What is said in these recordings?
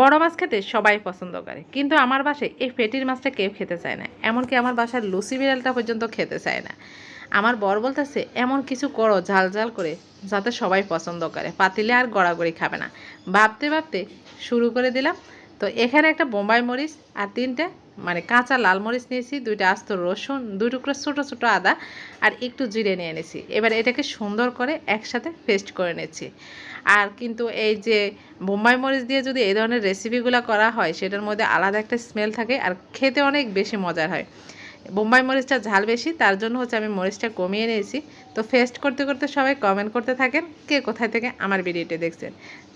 বড় মাছ খেতে সবাই পছন্দ করে। কিন্তু আমার বাসায় এই ফেটির মাছটা কেউ খেতে চায় না। এমনকি আমার বাসার লুচি বিড়ালটা পর্যন্ত খেতে চায় না। আমার বর বলতেছে, এমন কিছু করো ঝাল ঝাল করে যাতে সবাই পছন্দ করে। পাতিলে আর গড়াগড়ি খাবে না। ভাবতে ভাবতে শুরু করে দিলাম তো এখানে একটা বোম্বাই মরিচ আর তিনটে মানে কাঁচা লাল মরিচ নিয়েছি, দুইটা আস্ত রসুন, দুই টুকরো ছোটো ছোটো আদা আর একটু জিরে নিয়ে নিয়েছি এবার এটাকে সুন্দর করে একসাথে পেস্ট করে নিয়েছি আর কিন্তু এই যে বোম্বাই মরিচ দিয়ে যদি এই ধরনের রেসিপিগুলো করা হয়, সেটার মধ্যে আলাদা একটা স্মেল থাকে আর খেতে অনেক বেশি মজার হয়। বোম্বাই মরিচটা ঝাল বেশি, তার জন্য হচ্ছে আমি মরিচটা কমিয়ে নিয়েছি। তো ফেস্ট করতে করতে সবাই কমেন্ট করতে থাকেন, কে কোথায় থেকে আমার ভিডিওটি দেখছেন।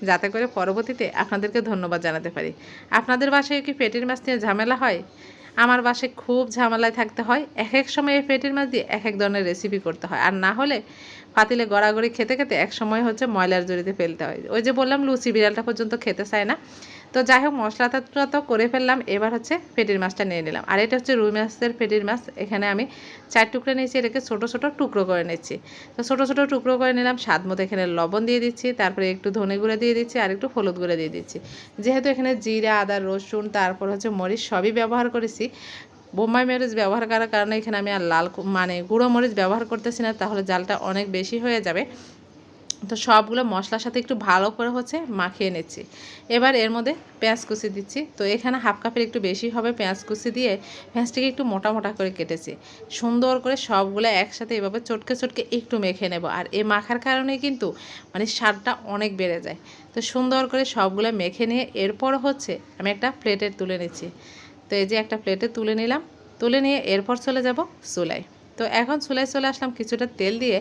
যাতে করে পরবর্তীতে আপনাদেরকে ধন্যবাদ জানাতে পারি। আপনাদের বাসায় কি পেটির মাছ নিয়ে ঝামেলা হয়? আমার বাসায় খুব ঝামেলায় থাকতে হয়। এক এক সময় এই পেটির মাছ দিয়ে এক এক ধরনের রেসিপি করতে হয়। আর না হলে পাতিলে গড়াগড়ি খেতে খেতে এক সময় হচ্ছে ময়লার জড়িতে ফেলতে হয়। ওই যে বললাম, লুচি বিড়ালটা পর্যন্ত খেতে চায় না। তো যাই হোক, মশলাটা তো করে ফেললাম, এবার হচ্ছে ফেটির মাছটা নিয়ে নিলাম। আর এটা হচ্ছে রুই মাছের পেটির মাছ, এখানে আমি চার টুকরো নিয়েছি, এটাকে ছোটো ছোটো টুকরো করে নিচ্ছি। তো ছোটো ছোটো টুকরো করে নিলাম, স্বাদ মতো এখানে লবণ দিয়ে দিচ্ছি, তারপরে একটু ধনে গুঁড়ো দিয়ে দিচ্ছি, আর একটু হলুদ গুঁড়ো দিয়ে দিচ্ছি। যেহেতু এখানে জিরা, আদা, রসুন, তারপর হচ্ছে মরিচ সবই ব্যবহার করেছি, বোম্বাই মরিচ ব্যবহার করার কারণে এখানে আমি আর লাল মানে গুঁড়ো মরিচ ব্যবহার করতেছি না, তাহলে জালটা অনেক বেশি হয়ে যাবে। তো সবগুলো মশলার সাথে একটু ভালো করে হচ্ছে মাখিয়ে নিচ্ছি। এবার এর মধ্যে পেঁয়াজ কুচি দিচ্ছি। তো এখানে হাফ কাপের একটু বেশি হবে পেঁয়াজ কুচি দিয়ে পেঁয়াজটিকে একটু মোটা মোটা করে কেটেছি। সুন্দর করে সবগুলো একসাথে এভাবে চটকে চটকে একটু মেখে নেব। আর এই মাখার কারণে কিন্তু মানে স্বাদটা অনেক বেড়ে যায়। তো সুন্দর করে সবগুলো মেখে নিয়ে এরপর হচ্ছে আমি একটা প্লেটে তুলে নিচ্ছি। তো এই যে একটা প্লেটে তুলে নিলাম। তুলে নিয়ে এরপর চলে যাব চুলায়। তো এখন চুলায় চলে আসলাম কিছুটা তেল দিয়ে।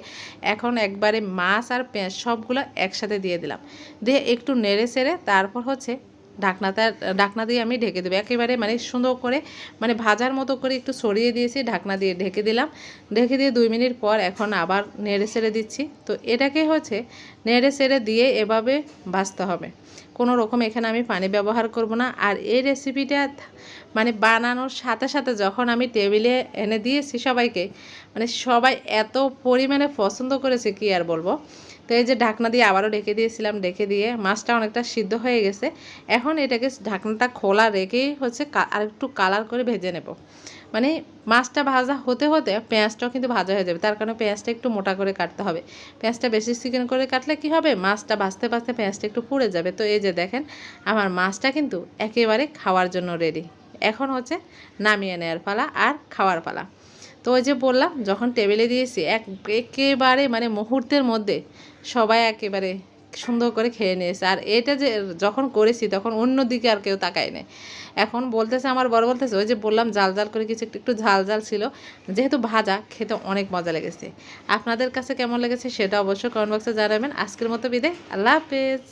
এখন একবারে মাছ আর পেঁয়াজ সবগুলো একসাথে দিয়ে দিলাম। দিয়ে একটু নেড়ে চেড়ে তারপর হচ্ছে ঢাকনাটা ঢাকনা দিয়ে আমি ঢেকে দেবো। একেবারে মানে সুন্দর করে মানে ভাজার মতো করে একটু ছড়িয়ে দিয়েছি, ঢাকনা দিয়ে ঢেকে দিলাম। ঢেকে দিয়ে দুই মিনিট পর এখন আবার নেড়ে চেড়ে দিচ্ছি। তো এটাকে হচ্ছে নেড়ে চেড়ে দিয়ে এভাবে ভাজতে হবে। কোনো রকম এখানে আমি পানি ব্যবহার করব না। আর এই রেসিপিটা মানে বানানোর সাথে সাথে যখন আমি টেবিলে এনে দিয়েছি সবাইকে মানে সবাই এত পরিমাণে পছন্দ করেছে, কি আর বলব? তো এই যে ঢাকনা দিয়ে আবারও ঢেকে দিয়েছিলাম, ঢেকে দিয়ে মাছটা অনেকটা সিদ্ধ হয়ে গেছে। এখন এটাকে ঢাকনাটা খোলা রেখেই হচ্ছে আর একটু কালার করে ভেজে নেব। মানে মাছটা ভাজা হতে হতে পেঁয়াজটাও কিন্তু ভাজা হয়ে যাবে। তার কারণে পেঁয়াজটা একটু মোটা করে কাটতে হবে। পেঁয়াজটা বেশি চিকেন করে কাটলে কি হবে? মাছটা ভাজতে ভাজতে পেঁয়াজটা একটু পুড়ে যাবে। তো এই যে দেখেন, আমার মাছটা কিন্তু একেবারে খাওয়ার জন্য রেডি এখন হচ্ছে নামিয়ে নেওয়ার পালা আর খাওয়ার পালা। তো ওই যে বললাম, যখন টেবিলে দিয়েছি, এক, একেবারে মানে মুহূর্তের মধ্যে সবাই একেবারে সুন্দর করে খেয়ে নিয়েছে। আর এটা যে যখন করেছি তখন অন্য দিকে আর কেউ তাকায় নেই এখন বলতেছে আমার বড় বলতেছে, ওই যে বললাম জাল জাল করে কিছু একটু একটু ঝাল ঝাল ছিল। যেহেতু ভাজা, খেতে অনেক মজা লেগেছে। আপনাদের কাছে কেমন লেগেছে সেটা অবশ্যই কমেন্ট বক্সে জানাবেন। আজকের মতো বিদে আল্লাহ হাফেজ।